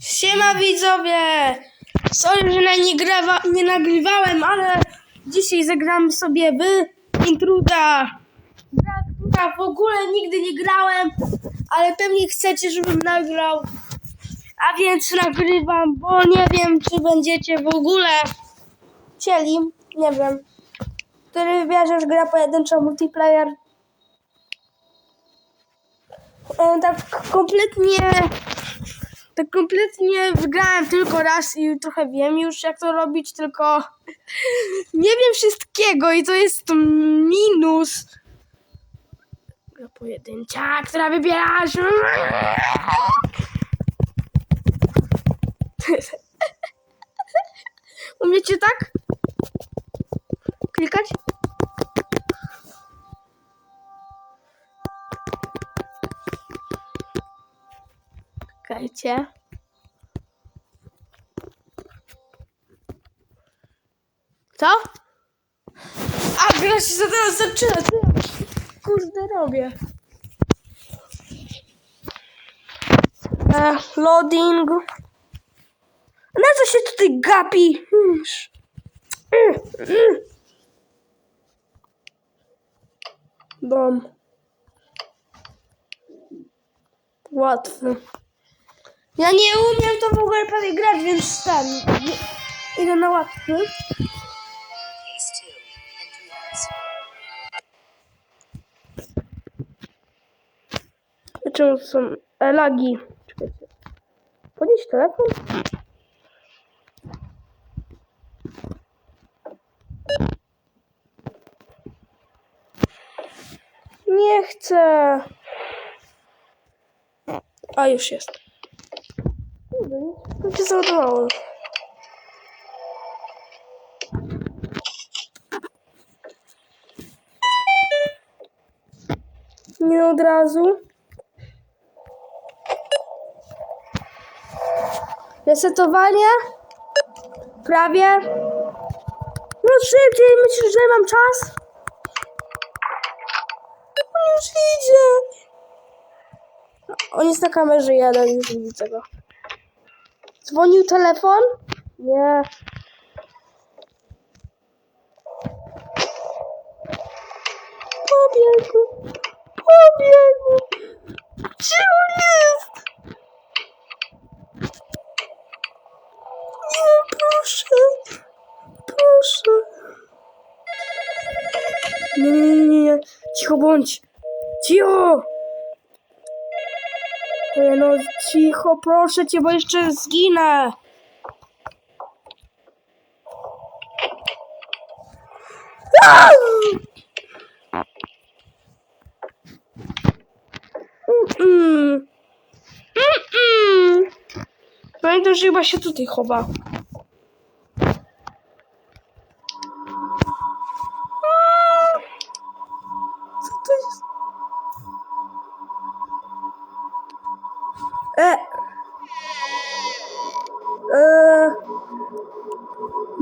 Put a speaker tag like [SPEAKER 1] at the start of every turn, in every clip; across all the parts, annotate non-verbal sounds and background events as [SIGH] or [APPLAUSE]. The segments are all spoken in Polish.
[SPEAKER 1] Siema widzowie! Sorry, że nie, grawa, nie nagrywałem, ale dzisiaj zagramy sobie w Intruda. Gra, która w ogóle nigdy nie grałem, ale pewnie chcecie, żebym nagrał. A więc nagrywam, bo nie wiem, czy będziecie w ogóle chcieli. Nie wiem. Który wybierzesz gra pojedyncza multiplayer? E, tak kompletnie tak kompletnie wygrałem tylko raz i trochę wiem już jak to robić, tylko [LAUGHS] nie wiem wszystkiego i to jest minus. Gra pojedyncza, która wybierasz. [LAUGHS] Umiecie tak? Klikać? Czekajcie. Co? A, gra się za teraz zaczyna. Co ja kurde robię? E, loading. Na co się tutaj gapi? Dom. Łatwy. Ja nie umiem to w ogóle prawie grać, więc nie- Idę na łatwy. Czemu są e, lagi? Czekajcie. Telefon? Nie chcę. A już jest. Się załadowało. Nie od razu. Resetowanie? Prawie. No szybciej, myślisz, że mam czas? On już idzie. On jest na kamerze jeden, już widzę go. Dzwonił telefon? Nie. Pobiegł. Pobiegł. Gdzie on jest? Nie, proszę. Proszę. Nie, nie, nie, nie. Cicho bądź. Cicho. E, No cicho, proszę cię, bo jeszcze zginę. Mm-mm. Mm-mm. Pamiętam, że chyba się tutaj chowa.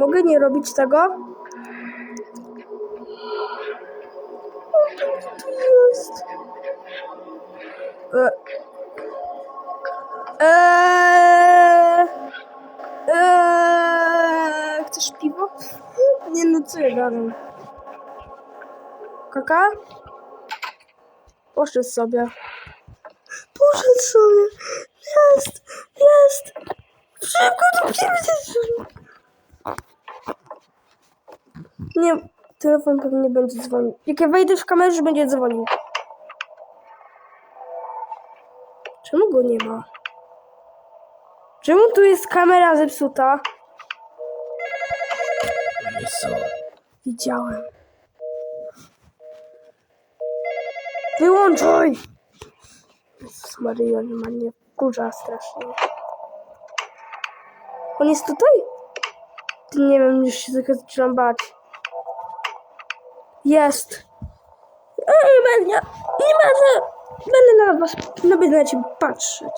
[SPEAKER 1] Mogę nie robić tego? Jest? Eee, eee, chcesz piwo? Nie no, co ja gadam? Kaka? Poszedł sobie. Poszedł sobie. Jest, jest. Szybko do piwnicy. Nie, telefon pewnie nie będzie dzwonił. Jak ja wejdę w kamerę, że będzie dzwonił. Czemu go nie ma? Czemu tu jest kamera zepsuta? Widziałem. Wyłączaj! Jezus Maryja, nie ma nie kurza strasznie. On jest tutaj? Ty nie wiem, już się zaczynam bać. Jest. E, Nie będę, nie będę, będę na was, no będę na ciebie patrzeć.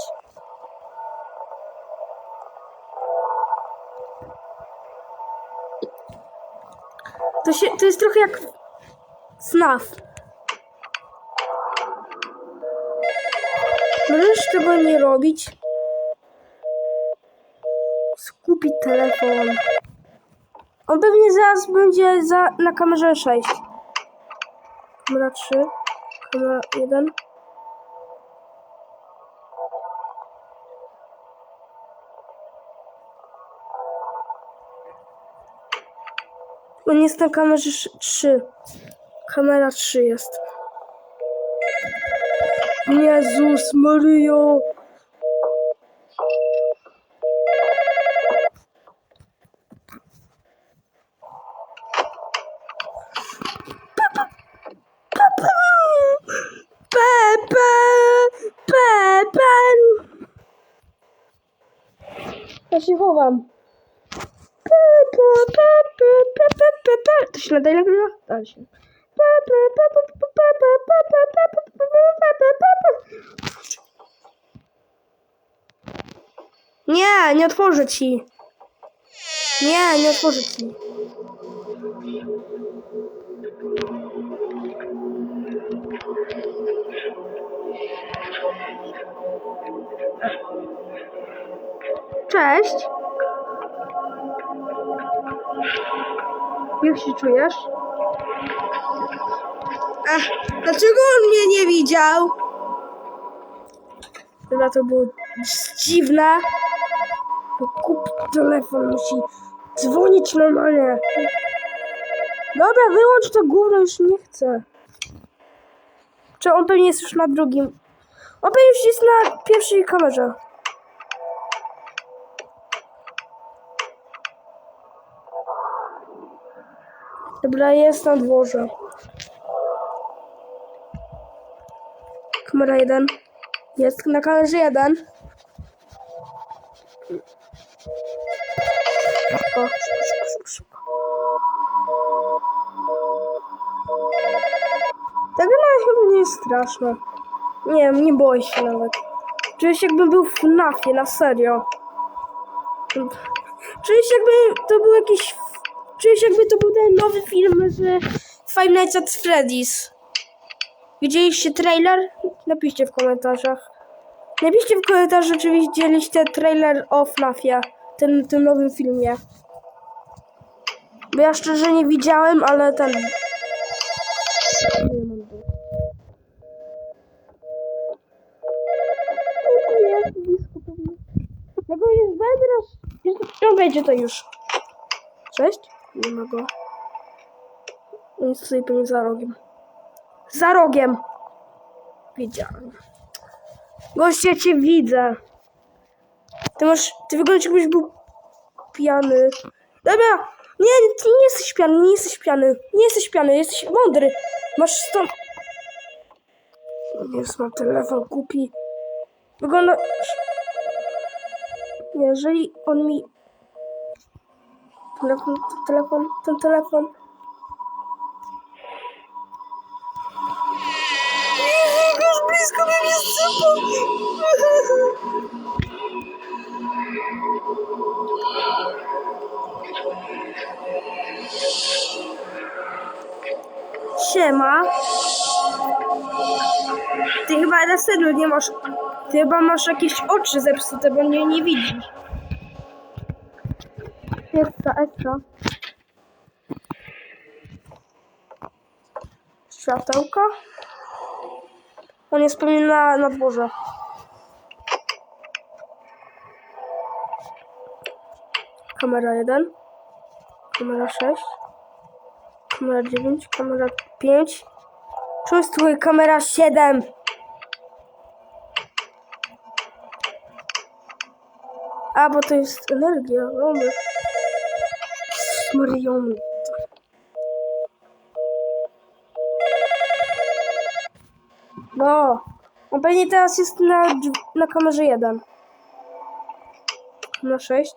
[SPEAKER 1] To, się, to jest trochę jak snaf. Możesz tego nie robić? kupić telefon. On pewnie zaraz będzie za, na kamerze 6. Kamera 3, kamera 1. On jest na kamerze 3. Kamera 3 jest. Jezus Maryjo! Pepe! Pepe! Ja się chowam. Pepe, pepe, pepe, pepe. To się nadal nagrywa? Da się. Pepe, pepe, pepe, pepe, pepe, pepe, pepe, pepe. Nie, nie otworzę ci. Nie, nie otworzę ci. Cześć. Jak się czujesz? Ach, dlaczego on mnie nie widział? Chyba to było dziwne. Kup telefon, musi dzwonić normalnie. Dobra, wyłącz to gówno, już nie chcę. Czy on pewnie jest już na drugim? On pewnie już jest na pierwszej kamerze. Dobra, jest na dworze. Kamera 1. Jest na kamerze 1. Szybko, szybko, szybko, szybko, szybko. Ta gra chyba nie jest straszna. Nie wiem, nie boję się nawet. Czuję się jakbym był w FNAFie, na serio. Czuję się jakby to był jakiś... Czuję się jakby to był ten nowy film z Five Nights at Freddy's. Widzieliście trailer? Napiszcie w komentarzach. Napiszcie w komentarzu, czy widzieliście trailer o FNAFie. Tym, tym nowym filmie. Bo ja szczerze nie widziałem, ale ten... Mam go. Jest. Jest- On będzie to już. Cześć? Nie ma go. On jest tutaj pewnie za rogiem. Za rogiem! Wiedziałem. Goście, cię widzę. Ty masz... Ty wyglądasz jakbyś był pijany. Dobra! Nie, ty nie jesteś pijany, nie jesteś pijany. Nie jesteś pijany, jesteś mądry. Masz stąd... Jest, mam telefon kupi. Wygląda... Jeżeli on mi... Telefon, telefon, ten telefon... Jezu, jak już blisko mnie jest Siema. Ty chyba na serio nie masz... Ty chyba masz jakieś oczy zepsute, bo mnie nie widzisz. Ekstra. Światełka. On jest pewnie na, na dworze. Kamera 1. Kamera 6. Kamera 9. Kamera 5. Czemu jest tutaj kamera 7? A, bo to jest energia. Mamy. Marion. No. On pewnie teraz jest na, na kamerze 1. Kamera 6.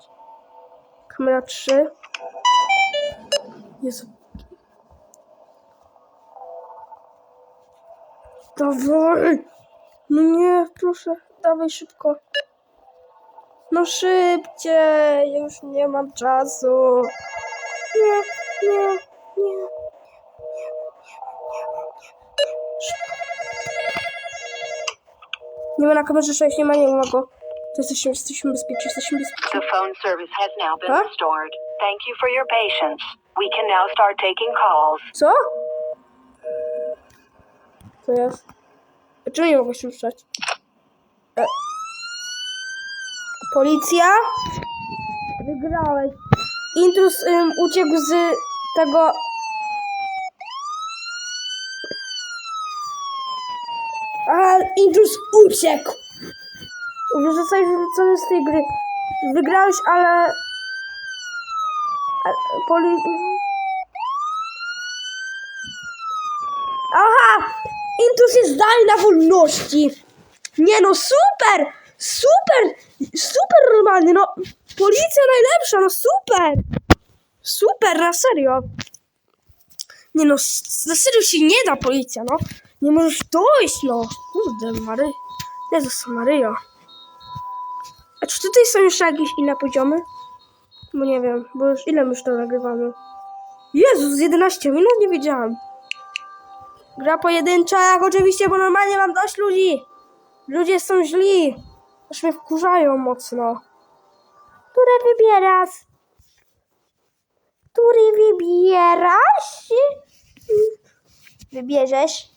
[SPEAKER 1] Kamera 3. Jezu. Dawaj! No nie, proszę, dawaj szybko. No szybciej, ja już nie mam czasu. Nie, nie, nie, nie, ma na kamerze 6, nie ma, nie ma go. To jesteśmy, jesteśmy bezpieczni, jesteśmy bezpieczni.
[SPEAKER 2] The phone service has now been
[SPEAKER 1] Huh?
[SPEAKER 2] restored. Thank you for your patience. We can now start taking calls.
[SPEAKER 1] Co? Co jest? Czemu nie mogę się ruszać? E. Policja? Wygrałeś. Intrus ym, uciekł z tego... A, Intrus uciekł! Zostałeś wyrzucony z tej gry. Wygrałeś, ale... ale poli... Aha! Intrus jest dalej na wolności. Nie no, super! Super! Super normalnie, no. Policja najlepsza, no super! Super, na serio. Nie no, na serio się nie da policja, no. Nie możesz dojść, no. Kurde, Mary. Jezus Maryjo. A czy tutaj są jeszcze jakieś inne poziomy? Bo nie wiem, bo już ile my już to nagrywamy? Jezus, 11 minut nie wiedziałam. Gra pojedyncza, jak oczywiście, bo normalnie mam dość ludzi. Ludzie są źli. Aż mnie wkurzają mocno. Które wybierasz? Który wybierasz? Wybierzesz?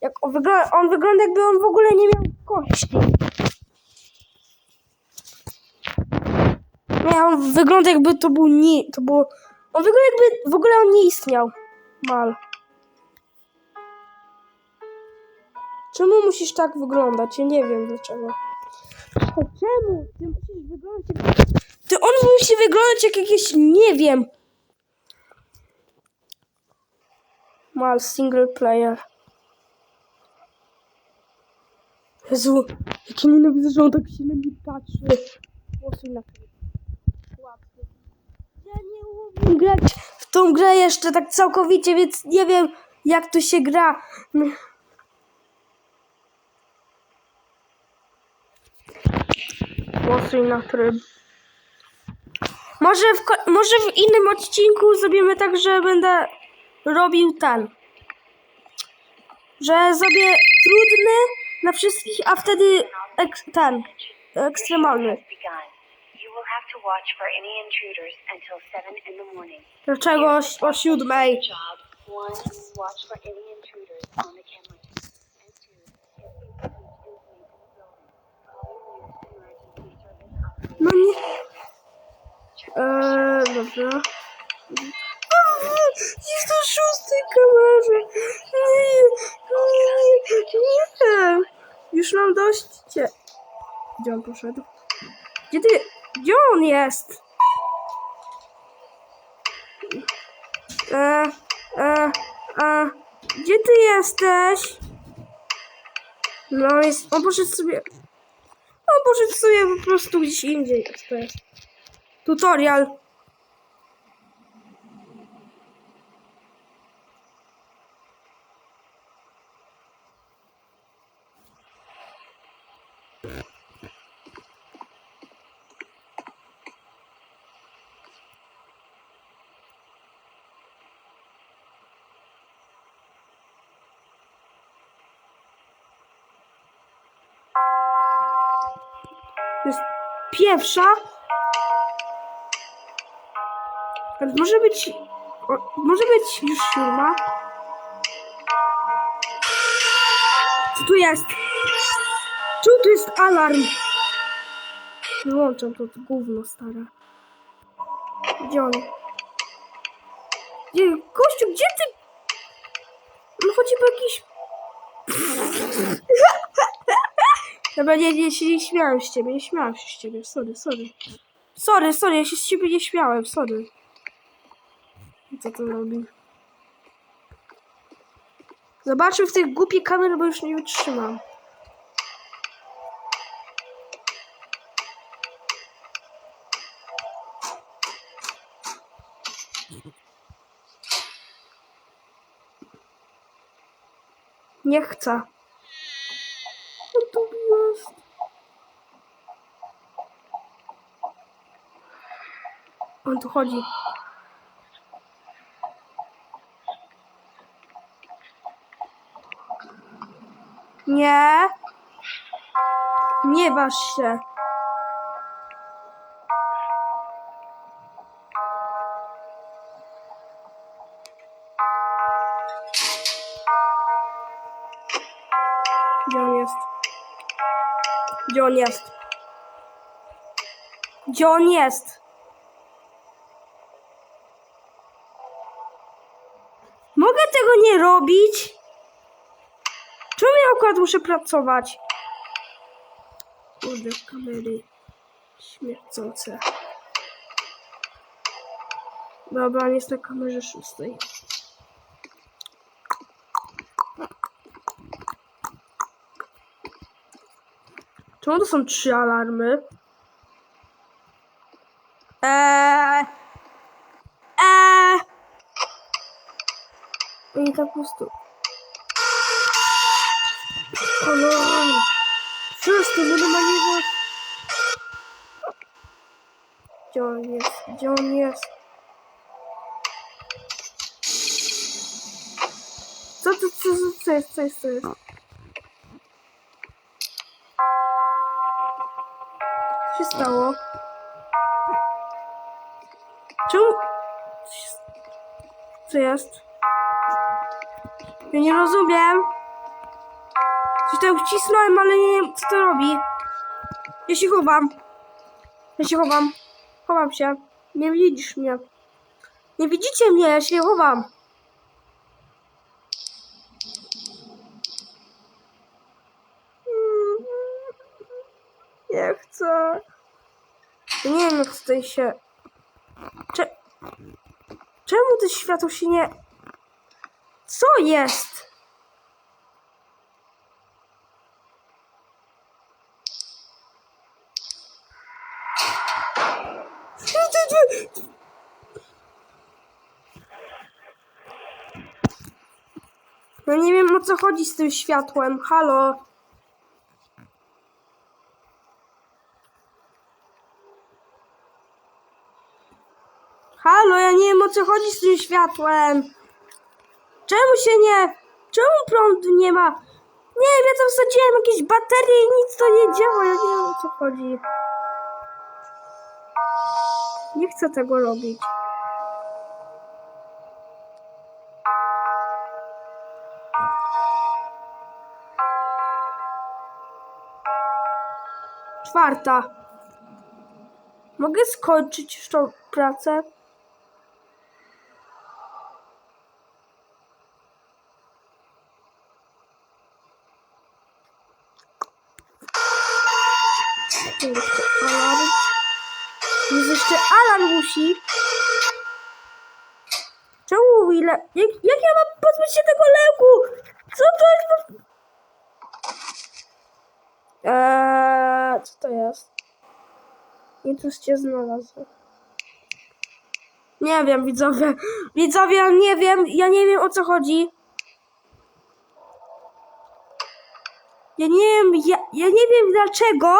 [SPEAKER 1] Jak on, wygląda, on wygląda jakby on w ogóle nie miał kości. Nie, on wygląda jakby to był nie, to było, on wygląda jakby w ogóle on nie istniał. Mal. Czemu musisz tak wyglądać? Ja nie wiem dlaczego. A czemu? Ty musisz wyglądać jak... Ty on musi wyglądać jak jakieś, nie wiem. Mal, single player. Jezu, jak ja nienawidzę, że on tak się na mnie patrzy. Na. Ja nie umiem grać w tą grę jeszcze tak całkowicie, więc nie wiem jak to się gra. Głosuj na tryb. Może w, może w innym odcinku zrobimy tak, że będę robił ten. Że zrobię trudny na wszystkich, a wtedy ek- ten. Ekstremalny.
[SPEAKER 2] Has begun. You will have to watch for any intruders until 7 in the morning.
[SPEAKER 1] Dlaczego o, o siódmej?
[SPEAKER 2] Operator.
[SPEAKER 1] nie. Eee, dobra. Jest na szóstej kamerze. Nie, nie, nie. Już mam dość cię. Gdzie on poszedł? Gdzie ty? Gdzie on jest? E, e, e, gdzie ty jesteś? No jest, on poszedł sobie, sobie po prostu gdzieś indziej. Jest? Tutorial. Jest pierwsza. Może być. Może być już siódma. Co tu jest? Czemu tu jest alarm? Wyłączam to, to gówno stare. Gdzie on? Gdzie? Kościół, gdzie ty? No chodzi po jakiś... Dobra, nie, nie, się nie śmiałem z ciebie, nie śmiałem się z ciebie, sorry, sorry. Sorry, sorry, ja się z ciebie nie śmiałem, sorry. Co to robi? Zobaczmy w tych głupich kamer, bo już nie wytrzymam. Nie chcę. On tu jest. On tu chodzi. Nie. Nie waż się. Gdzie on jest? Gdzie on jest? Gdzie on jest? Robić? Czemu ja akurat muszę pracować? Kurde, kamery śmierdzące. Dobra, jest na kamerze szóstej. Czemu to są trzy alarmy? Eee. Eee. I tak po prostu. Kolor. Wszyscy będą na niego. Gdzie on jest? Gdzie on jest? Co to, co, co, co jest, co jest, co jest? Ja nie rozumiem. Coś tam wcisnąłem, ale nie wiem, co to robi. Ja się chowam. Ja się chowam. Chowam się. Nie widzisz mnie. Nie widzicie mnie, ja się chowam. Nie chcę. Nie wiem, jak tutaj się... Cze... Czemu to światło się nie... Co jest? No nie wiem o co chodzi z tym światłem. Halo. Halo, ja nie wiem o co chodzi z tym światłem. Czemu się nie... Czemu prądu nie ma? Nie wiem, ja tam wsadziłem jakieś baterie i nic to nie działa. Ja nie wiem o co chodzi. Nie chcę tego robić. Czwarta. Mogę skończyć już tą pracę? Się tego lęku? Co to jest? Eee, co to jest? I coś cię znalazło. Nie wiem, widzowie. Widzowie, nie wiem. Ja nie wiem o co chodzi. Ja nie wiem, ja, ja nie wiem dlaczego.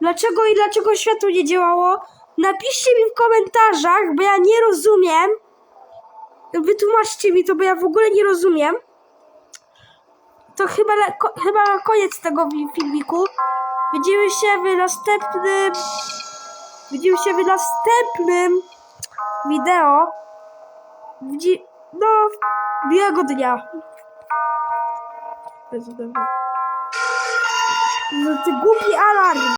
[SPEAKER 1] Dlaczego i dlaczego światło nie działało. Napiszcie mi w komentarzach, bo ja nie rozumiem. Wytłumaczcie mi to, bo ja w ogóle nie rozumiem. To chyba, ko, chyba koniec tego filmiku. Widzimy się w następnym. Widzimy się w następnym wideo. Widzi... No, miłego dnia. No ty głupi alarm.